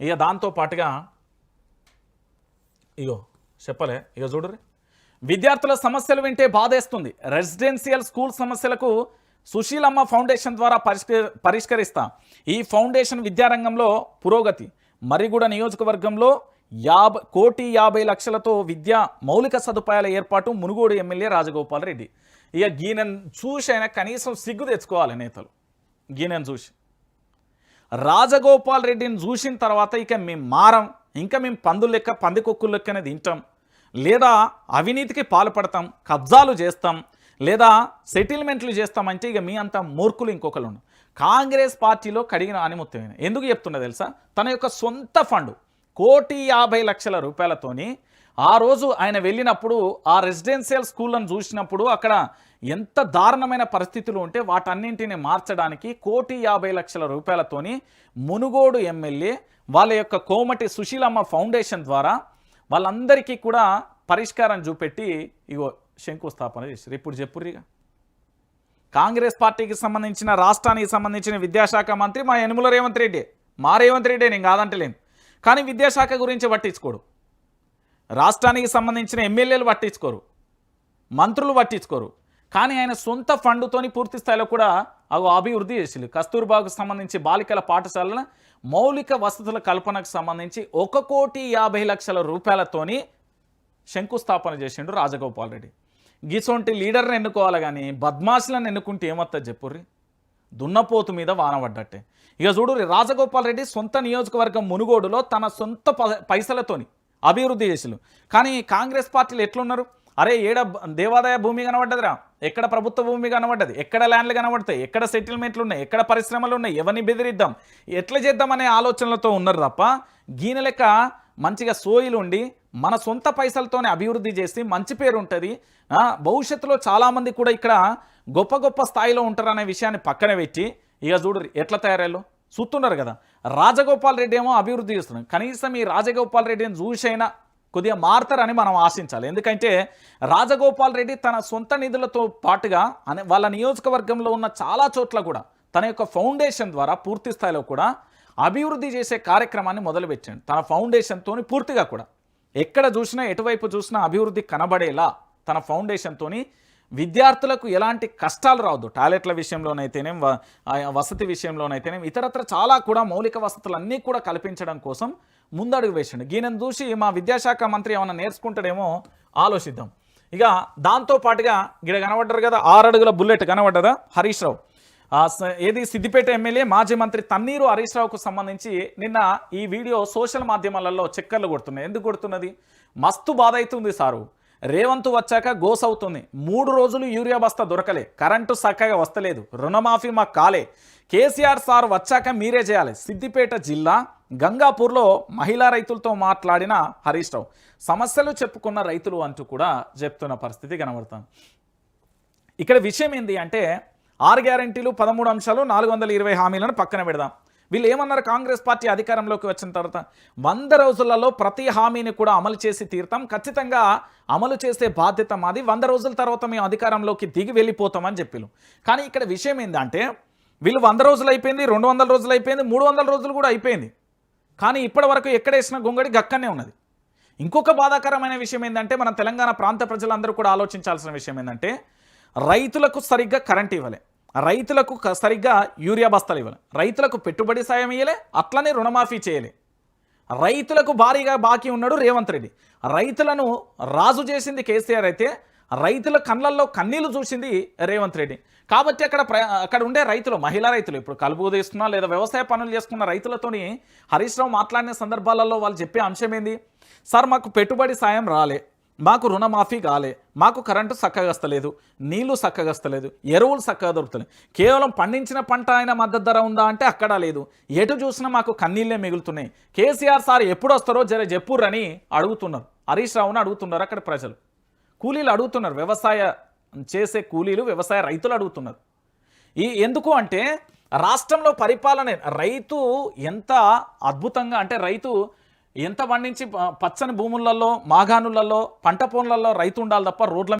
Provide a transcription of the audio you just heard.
ఇక దాంతో పాటుగా ఇగో చెప్పలే ఇక చూడరు విద్యార్థుల సమస్యలు వింటే బాధేస్తుంది. రెసిడెన్షియల్ స్కూల్ సమస్యలకు సుశీలమ్మ ఫౌండేషన్ ద్వారా పరిష్క పరిష్కరిస్తా. ఈ ఫౌండేషన్ విద్యారంగంలో పురోగతి. మరిగూడ నియోజకవర్గంలో యాభై కోటి యాభై లక్షలతో విద్యా మౌలిక సదుపాయాల ఏర్పాటు మునుగోడు ఎమ్మెల్యే రాజగోపాల్ రెడ్డి. ఇక గీనెన్ చూసి అయినా కనీసం సిగ్గు తెచ్చుకోవాలి నేతలు. గీనెను చూసి. రాజగోపాల్ రెడ్డిని చూసిన తర్వాత ఇక మేము మారం. ఇంకా మేము పందులు లెక్క పందికొక్కులు లెక్కనే తింటాం. లేదా అవినీతికి పాల్పడతాం కబ్జాలు చేస్తాం లేదా సెటిల్మెంట్లు చేస్తామంటే ఇక మీ అంత మూర్ఖులు ఇంకొకరు కాంగ్రెస్ పార్టీలో కడిగిన ఆనిముత్యమైన ఎందుకు చెప్తున్నా తెలుసా? తన యొక్క సొంత ఫండు కోటి యాభై లక్షల రూపాయలతోని ఆ రోజు ఆయన వెళ్ళినప్పుడు ఆ రెసిడెన్షియల్ స్కూళ్ళను చూసినప్పుడు అక్కడ ఎంత దారుణమైన పరిస్థితులు ఉంటే వాటన్నింటిని మార్చడానికి కోటి యాభై లక్షల రూపాయలతోని మునుగోడు ఎమ్మెల్యే వాళ్ళ యొక్క కోమటి సుశీలమ్మ ఫౌండేషన్ ద్వారా వాళ్ళందరికీ కూడా పరిష్కారం చూపెట్టి ఇగో శంకుస్థాపన చేశారు. ఇప్పుడు చెప్పుర్రిగా. కాంగ్రెస్ పార్టీకి సంబంధించిన రాష్ట్రానికి సంబంధించిన విద్యాశాఖ మంత్రి మా యనుమల రేవంత్ రెడ్డి. మా రేవంత్ రెడ్డి నేను కాదంటలేను. కానీ విద్యాశాఖ గురించి పట్టించుకోడు. రాష్ట్రానికి సంబంధించిన ఎమ్మెల్యేలు పట్టించుకోరు మంత్రులు పట్టించుకోరు. కానీ ఆయన సొంత ఫండ్తోని పూర్తి స్థాయిలో కూడా అవి అభివృద్ధి చేసిండు. కస్తూర్బాకు సంబంధించి బాలికల పాఠశాలను మౌలిక వసతుల కల్పనకు సంబంధించి ఒక కోటి యాభై లక్షల రూపాయలతోని శంకుస్థాపన చేసిండు రాజగోపాల్ రెడ్డి. గిసొంటి లీడర్ని ఎన్నుకోవాలి కానీ బద్మాషులను ఎన్నుకుంటే ఏమవుతుంది చెప్పుర్రి? దున్నపోతు మీద వాన పడ్డట్టే. ఇక చూడు రాజగోపాల్ రెడ్డి సొంత నియోజకవర్గం మునుగోడులో తన సొంత ప- పైసలతోని అభివృద్ధి చేసిలు కానీ కాంగ్రెస్ పార్టీలు ఎట్లున్నారు? అరే ఏడ దేవాదాయ భూమి కనబడ్డదిరా? ఎక్కడ ప్రభుత్వ భూమి కనబడ్డది? ఎక్కడ ల్యాండ్లు కనబడతాయి? ఎక్కడ సెటిల్మెంట్లు ఉన్నాయి? ఎక్కడ పరిశ్రమలు ఉన్నాయి? ఎవరిని బెదిరిద్దాం? ఎట్లా చేద్దామనే ఆలోచనలతో ఉన్నారు తప్ప గీన లెక్క మంచిగా సోయిలు ఉండి మన సొంత పైసలతోనే అభివృద్ధి చేసి మంచి పేరు ఉంటుంది. భవిష్యత్తులో చాలామంది కూడా ఇక్కడ గొప్ప గొప్ప స్థాయిలో ఉంటారనే విషయాన్ని పక్కన పెట్టి ఇక చూడరు ఎట్లా తయారయ్యాలో చూస్తున్నారు కదా. రాజగోపాల్ రెడ్డి ఏమో అభివృద్ధి చేస్తున్నారు కనీసం ఈ రాజగోపాల్ రెడ్డిని చూసైనా కొద్దిగా మారతారని మనం ఆశించాలి. ఎందుకంటే రాజగోపాల్ రెడ్డి తన సొంత నిధులతో పాటుగా అనే వాళ్ళ నియోజకవర్గంలో ఉన్న చాలా చోట్ల కూడా తన యొక్క ఫౌండేషన్ ద్వారా పూర్తి స్థాయిలో కూడా అభివృద్ధి చేసే కార్యక్రమాన్ని మొదలుపెట్టాడు. తన ఫౌండేషన్తోని పూర్తిగా కూడా. ఎక్కడ చూసినా ఎటువైపు చూసినా అభివృద్ధి కనబడేలా తన ఫౌండేషన్తోని విద్యార్థులకు ఎలాంటి కష్టాలు రావద్దు. టాయిలెట్ల విషయంలోనైతేనేం వసతి విషయంలోనైతేనేం ఇతరత్ర చాలా కూడా మౌలిక వసతులు అన్నీ కూడా కల్పించడం కోసం ముందడుగు వేసిండు. ఈయనను చూసి మా విద్యాశాఖ మంత్రి ఏమైనా నేర్చుకుంటాడేమో ఆలోచిద్దాం. ఇక దాంతో పాటుగా గిడ కనబడ్డారు కదా ఆరు అడుగుల బుల్లెట్ కనబడ్డదా? హరీష్ రావు. ఏది? సిద్దిపేట ఎమ్మెల్యే మాజీ మంత్రి తన్నీరు హరీష్ రావుకు సంబంధించి నిన్న ఈ వీడియో సోషల్ మాధ్యమాలలో చక్కర్లు కొడుతున్నాయి. ఎందుకు కొడుతున్నది? మస్తు బాధ అవుతుంది సారు. రేవంత్ వచ్చాక గోస్ అవుతుంది మూడు రోజులు యూరియా బస్తా దొరకలే. కరెంటు చక్కగా వస్తలేదు. రుణమాఫీ మాకు కాలే. కేసీఆర్ సార్ వచ్చాక మీరే చేయాలి. సిద్దిపేట జిల్లా గంగాపూర్లో మహిళా రైతులతో మాట్లాడిన హరీష్ రావు. సమస్యలు చెప్పుకున్న రైతులు అంటూ కూడా చెప్తున్న పరిస్థితి కనబడుతుంది. ఇక్కడ విషయం ఏంటి అంటే ఆరు గ్యారంటీలు పదమూడు అంశాలు నాలుగు వందల ఇరవై హామీలను పక్కన పెడదాం. వీళ్ళు ఏమన్నారు? కాంగ్రెస్ పార్టీ అధికారంలోకి వచ్చిన తర్వాత వంద రోజులలో ప్రతి హామీని కూడా అమలు చేసి తీరుతాం. ఖచ్చితంగా అమలు చేసే బాధ్యత మాది. వంద రోజుల తర్వాత మేము అధికారంలోకి దిగి వెళ్ళిపోతామని చెప్పిలు కానీ ఇక్కడ విషయం ఏంటంటే వీళ్ళు వంద రోజులు అయిపోయింది రెండు వందల రోజులు అయిపోయింది మూడు వందల రోజులు కూడా అయిపోయింది. కానీ ఇప్పటి వరకు ఎక్కడేసిన గొంగడి గక్కనే ఉన్నది. ఇంకొక బాధాకరమైన విషయం ఏంటంటే మన తెలంగాణ ప్రాంత ప్రజలందరూ కూడా ఆలోచించాల్సిన విషయం ఏంటంటే రైతులకు సరిగ్గా కరెంట్ ఇవ్వలే. రైతులకు సరిగ్గా యూరియా బస్తాలు ఇవ్వలే. రైతులకు పెట్టుబడి సాయం ఇవ్వలే అట్లనే రుణమాఫీ చేయలే. రైతులకు భారీగా బాకీ ఉన్నాడు రేవంత్ రెడ్డి. రైతులను రాజు చేసింది కేసీఆర్ అయితే రైతుల కళ్ళల్లో కన్నీళ్ళు చూసింది రేవంత్ రెడ్డి. కాబట్టి అక్కడ ప్ర అక్కడ ఉండే రైతులు మహిళా రైతులు ఇప్పుడు కలుపు తీస్తున్నా లేదా వ్యవసాయ పనులు చేసుకున్న రైతులతోని హరీష్ రావు మాట్లాడిన సందర్భాలలో వాళ్ళు చెప్పే అంశం ఏంది? సార్ మాకు పెట్టుబడి సాయం రాలే. మాకు రుణమాఫీ కాలే మాకు కరెంటు చక్కగా వస్తలేదు నీళ్ళు చక్కగా వస్తలేదు ఎరువులు చక్కగా దొరుకుతలేదు కేవలం పండించిన పంట అయిన మద్దతు ధర ఉందా అంటే అక్కడ లేదు. ఎటు చూసినా మాకు కన్నీళ్ళే మిగులుతున్నాయి. కేసీఆర్ సార్ ఎప్పుడు వస్తారో జర చెప్పుర్రని అడుగుతున్నారు. హరీష్ రావును అడుగుతున్నారు అక్కడ ప్రజలు. కూలీలు అడుగుతున్నారు వ్యవసాయ చేసే కూలీలు వ్యవసాయ రైతులు అడుగుతున్నారు. ఈ ఎందుకు అంటే రాష్ట్రంలో పరిపాలన రైతు ఎంత అద్భుతంగా అంటే రైతు ఎంత పండించి పచ్చని భూములలో మాగానులలో పంట పొలాలలో రైతు ఉండాలి తప్ప రోడ్ల